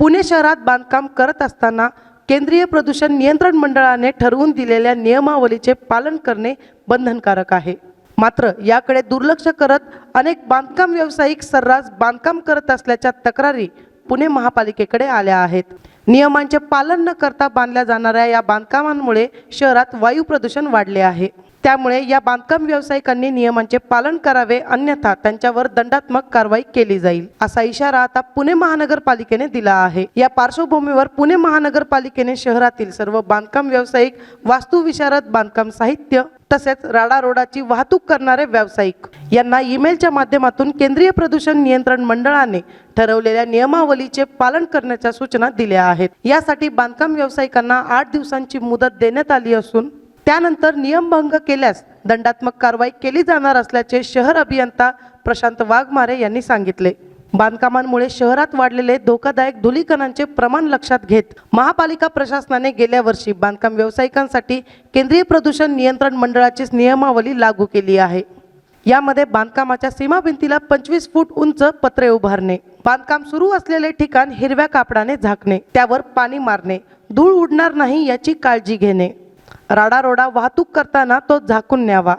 पुणे शहरात बांधकाम करत असताना केंद्रीय प्रदूषण नियंत्रण मंडळाने ठरवून दिलेल्या नियमावलीचे पालन करणे बंधनकारक आहे. मात्र याकडे दुर्लक्ष करत अनेक बांधकाम व्यावसायिक सर्रास बांधकाम करत असल्याच्या तक्रारी पुणे महापालिकेकडे आल्या आहेत. नियमांचे पालन न करता बांधल्या जाणाऱ्या या बांधकामांमुळे शहरात वायू प्रदूषण वाढले आहे. त्यामुळे या बांधकाम व्यावसायिकांनी नियमांचे पालन करावे अन्यथा त्यांच्यावर दंडात्मक कारवाई केली जाईल असा इशारा आता पुणे महानगरपालिकेने दिला आहे. या पार्श्वभूमीवर पुणे महानगरपालिकेने शहरातील सर्व बांधकाम व्यावसायिक वास्तुविशारद बांधकाम साहित्य तसेच राडारोडाची वाहतूक करणारे व्यावसायिक यांना ईमेलच्या माध्यमातून केंद्रीय प्रदूषण नियंत्रण मंडळाने ठरवलेल्या नियमावलीचे पालन करण्याच्या सूचना दिल्या आहेत. यासाठी बांधकाम व्यावसायिकांना आठ दिवसांची मुदत देण्यात आली असून त्यानंतर नियमभंग केल्यास दंडात्मक कारवाई केली जाणार असल्याचे शहर अभियंता प्रशांत वाघमारे यांनी सांगितले. बांधकामांमुळे शहरात वाढलेले धोकादायक धुलीकणांचे प्रमाण लक्षात घेत महापालिका प्रशासनाने गेल्या वर्षी बांधकाम व्यावसायिकांसाठी केंद्रीय प्रदूषण नियंत्रण मंडळाचीच नियमावली लागू केली आहे. यामध्ये बांधकामाच्या सीमाभिंतीला पंचवीस फूट उंच पत्रे उभारणे बांधकाम सुरू असलेले ठिकाण हिरव्या कापडाने झाकणे त्यावर पाणी मारणे धूळ उडणार नाही याची काळजी घेणे. राडारोडा वाहतूक करताना तो झाकून न्यावा.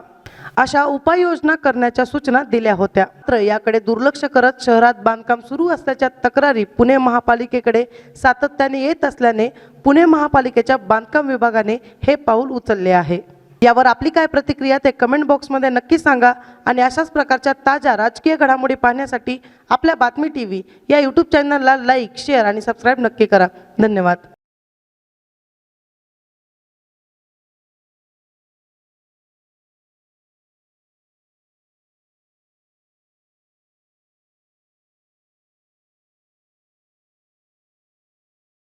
अशा उपाययोजना करण्याच्या सूचना दिल्या होत्या. मात्र याकडे दुर्लक्ष करत शहरात बांधकाम सुरू असल्याच्या तक्रारी पुणे महापालिकेकडे सातत्याने येत असल्याने पुणे महापालिकेच्या बांधकाम विभागाने हे पाऊल उचलले आहे. यावर आपली काय प्रतिक्रिया ते कमेंट बॉक्समध्ये नक्की सांगा आणि अशाच प्रकारच्या ताज्या राजकीय घडामोडी पाहण्यासाठी आपल्या बातमी टी व्ही या यूट्यूब चॅनलला लाईक शेअर आणि सबस्क्राईब नक्की करा. धन्यवाद.